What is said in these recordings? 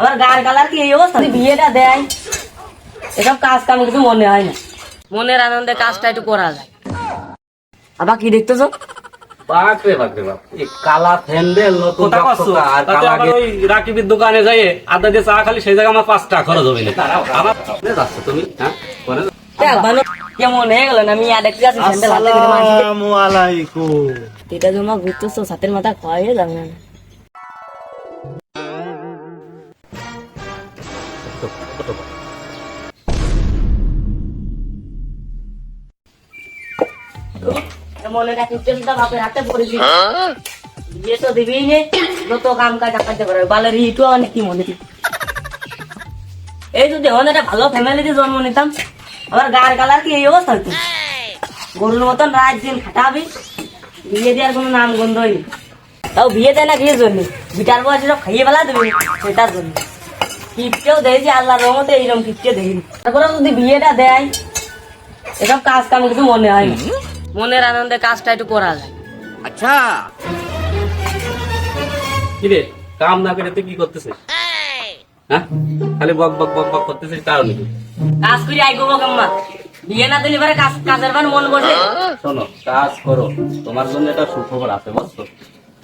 আমার গার গালার কি এই অবস্থা? বিয়েটা দেয়। এসব কাজ কাম কিছু মনে হয় না। মনের আনন্দে কাজটা একটু করা যায়। আবার কি দেখতেছো? বাপ কালা ফ্যান্ডেল নতুন আর কালা ওই রাকিবের দোকানে যাই আদা দিয়ে চা খালি সেই জায়গায় আমার পাঁচ টাকা খরচ হবে না আমার যাচ্ছ তুমি? হ্যাঁ? কেমন হয়ে গেল না আমি আর দেখতে যাচ্ছি স্যান্ডেল হাতে করে মারছি। আসসালামু আলাইকুম এটা জমা ঘুরতেছো সাথের মাথা যাবে মনে রাখি বাপের হাতে পড়েছি বিয়ে তো দিবি নে যত কাম কাজ আকাশে করে বালের ইটু অনেক কি মনে। এই যদি এখন একটা ভালো ফ্যামিলিতে জন্ম নিতাম আমার গার গালার কি এই অবস্থা হতো গরুর মতন রাত দিন খাটাবি বিয়ে দেওয়ার কোনো নাম গন্ধই নেই তাও বিয়ে দেয় না বিয়ের জন্য? বিটার বয়সে সব খাইয়ে ফেলা দেবে সেটার জন্য। কিপটেও দেখেছি আল্লাহর রহমতে এইরকম কিপটে দেখিনি তারপরে যদি বিয়েটা দেয় এসব কাজ কাম কিছু মনে হয় না। মনের আনন্দে কাজটা একটু করা যায়। কি রে কাম না করে তুই কি করতেছিস? হ্যাঁ? খালি বক বক বক বক করতেছিস কারণ। কাজ করে আই করব কেমন বিয়ে না দিলে পরে কাজ কাজের বার মন বসে। শোনো কাজ করো। তোমার জন্য একটা সুখবর আছে বুঝছ?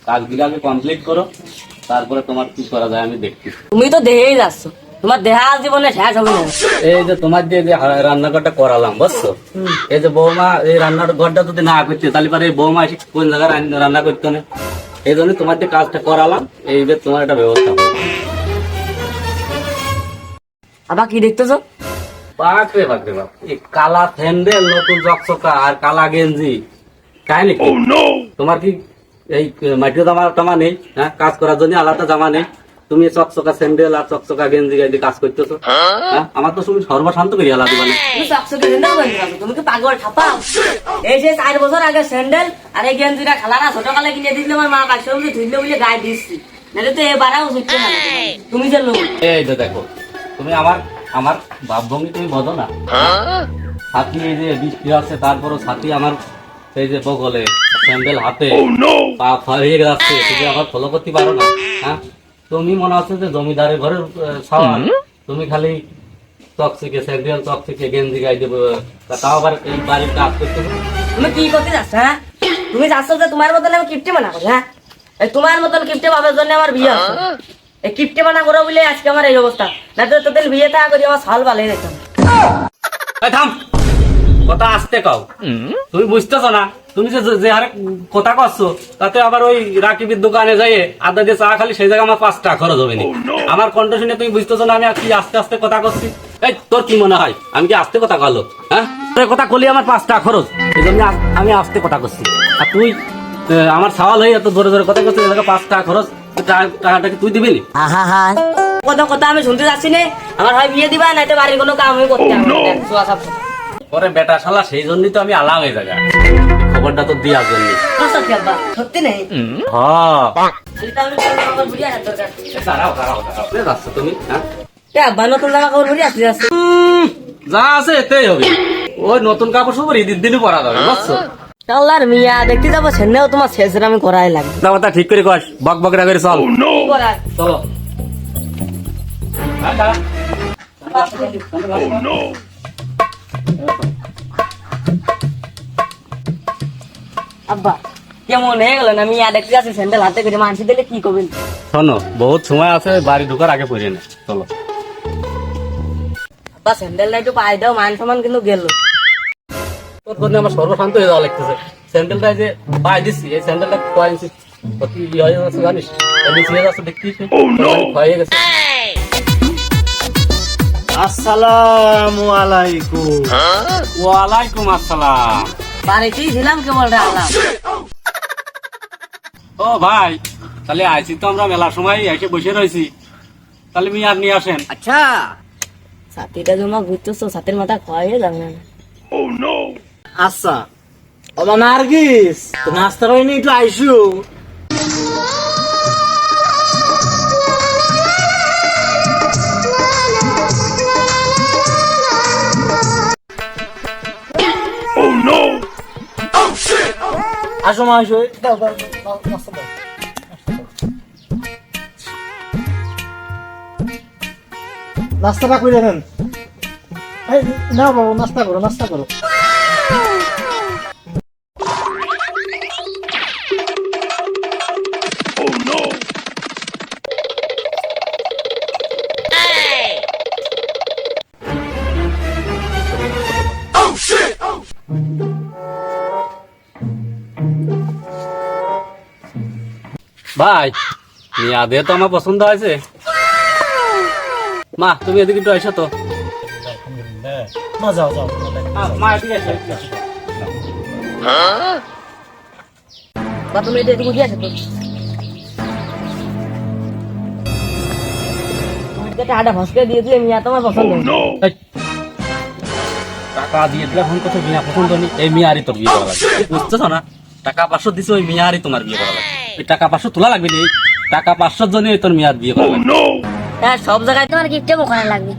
কাজগুলো আগে কমপ্লিট করো তারপরে তোমার কি করা যায় আমি দেখছি। তুমি তো দেহেই যাচ্ছ। তোমার দেহা জীবনে শেষ হবে না। এই যে তোমার যে যে রান্নাঘরটা করালাম বুঝছ? এই যে বৌমা এই রান্নার ঘরটা যদি না করতে তাহলে পরে এই বৌমা এসে কোন জায়গায় রান্না করতো না? এই জন্য তোমার যে কাজটা করালাম এইবার তোমার একটা ব্যবস্থা আবার কি দেখতেছো? বাপ রে বাপ রে বাপ এই কালা ফ্যান্ডেল নতুন আর কালা গেঞ্জি। তাই নাকি? তোমার কি এই মাটির জামা টামা নেই? হ্যাঁ কাজ করার জন্য আলাদা জামা নেই? তুমি চকচকা স্যান্ডেল আর চকচকা গেঞ্জি গাইতে কাজ করতেছো? হ্যাঁ আমার তো তুমি সর্বশান্ত করি আলাদা মানে তুমি চকচকে স্যান্ডেল তুমি কি পাগল ছাপাও এই যে চার বছর আগে স্যান্ডেল আর এই গেঞ্জিটা খালারা ছোটকালে কিনে দিছিল আমার মা বাক্স বলে ধুইলে বলে গায়ে দিচ্ছি। নাহলে তো এবারেও উঠছে না। তুমি যে লোক। এই যে দেখো তুমি আমার আমার বাপ ভঙ্গি তুমি বোঝো না। ছাতি এই যে বৃষ্টি আছে তারপরও ছাতি আমার এই যে বগলে স্যান্ডেল হাতে পা হয়ে যাচ্ছে তুমি আমার ফলো করতে পারো না হ্যাঁ? তুমি মনে হচ্ছে যে জমিদারের ঘরের আহ, তুমি খালি চকচিকে স্যান্ডেল চকচিকে গেঞ্জি গাই দেবো তা তাও আবার এই বাড়ির কাজ করতে তুমি কি করতে যাচ্ছ হ্যাঁ? তুমি যাচ্ছ যে তোমার মতন আমি কিপটে বানা করি হ্যাঁ? এই তোমার মতন কিপটে ভাবের জন্য আমার বিয়ে এই কিপটে বানা করো বলে আজকে আমার এই অবস্থা। না তো তোদের বিয়েটা করি আমার সাল ভালো যেতাম থাম। কথা আসতে কাও। তুমি বুঝতেছো না? তুমি যে যে হারে কথা করছ তাতে আবার ওই রাকিবের দোকানে যাই আদা দিয়ে চা খালি সেই জায়গায় আমার পাঁচ টাকা খরচ হবে না। আমার কণ্ঠ শুনে তুমি বুঝতেছো না আমি কি আস্তে আস্তে কথা করছি এই তোর কি মনে হয়? আমি কি আস্তে কথা কলো? হ্যাঁ? তোর কথা কলি আমার পাঁচ টাকা খরচ। এই জন্য আমি আস্তে কথা করছি আর তুই আমার সওয়াল হয়ে এত জোরে জোরে কথা করছিস পাঁচ টাকা খরচ। তো টাকাটা কি তুই দিবি নি? কত কথা আমি শুনতে যাচ্ছি না আমার হয় বিয়ে দিবা না তো বাড়ির কোনো কাম আমি করতে পরে বেটা শালা সেই জন্যই তো আমি আলাম এই জায়গায় খবরটা তো দেওয়ার জন্য আব্বা? সত্যি নেই হ্যাঁ। দাঁড়াও দাঁড়াও দাঁড়াও। যাচ্ছ তুমি হ্যাঁ? এ আব্বা নতুন জামা কাপড় বুড়ি আসতে যাচ্ছে। যা আছে এতেই হবে। ওই নতুন কাপড় সব ঈদের দিনই পরা যাবে বুঝছ? আল্লাহর মিয়া দেখতে যাব সেনেও তোমার আমি করাই লাগবে। না কথা ঠিক করে কর বক বক করে চল? চলো। হ্যাঁ, আব্বা কেমন হয়ে গেল না মিয়া? দেখতে যাচ্ছি স্যান্ডেল হাতে করে মানসি দিলে কি করবেন? শোনো বহুত সময় আছে বাড়ি ঢুকার আগে পড়ে নে। চলো। আব্বা স্যান্ডেলটা একটু পায়ে দাও মান সমান কিন্তু গেল। জন্য আমার সর্বশান্ত হয়ে যাওয়া লাগতেছে। স্যান্ডেলটা যে পায়ে দিচ্ছি এই স্যান্ডেলটা কয় ইঞ্চি কত ই হয়ে যাচ্ছে জানিস? হয়ে যাচ্ছে দেখছিস হয়ে গেছে। আসসালামু আলাইকুম। ওয়ালাইকুম আসসালাম। বাড়িতেই ছিলাম কেবল রাখলাম ও ভাই তাহলে আইসি তো আমরা মেলার সময় এসে বসে রয়েছি তাহলে মি আর নিয়ে আসেন। সাথীটা জমা ঘুরতেছো সাথের মাথা খাওয়াই যাবে। না আচ্ছা। ওমা নার্গিস নাস্তা রয়নি একটু আইসু। আসো মা, আসো। দাও দাও নাস্তা দাও। নাস্তাটা করে নেন নাও বাবু, নাস্তা করো নাস্তা করো। ভাই মিয়া তো আমার পছন্দ হয়েছে। মা তুমি এদিকে একটু আইসো তো। মা যাও যাও মা এটা তো। দিয়ে দিলে মিয়া তোমার পছন্দ টাকা দিয়ে দিলে ফোন করছ মিয়া পছন্দ নেই। এই মিয়ারই তোর বিয়ে করা লাগবে। বুঝতেছো না? টাকা পাঁচশো দিছে ওই মিয়ারই তোমার বিয়ে করা লাগবে। এই টাকা পাঁচশো তোলা লাগবে না টাকা পাঁচশোর জন্য তোর মিয়ার বিয়ে করা লাগবে। হ্যাঁ সব জায়গায় তোমার গিফটে মোখানে লাগবে।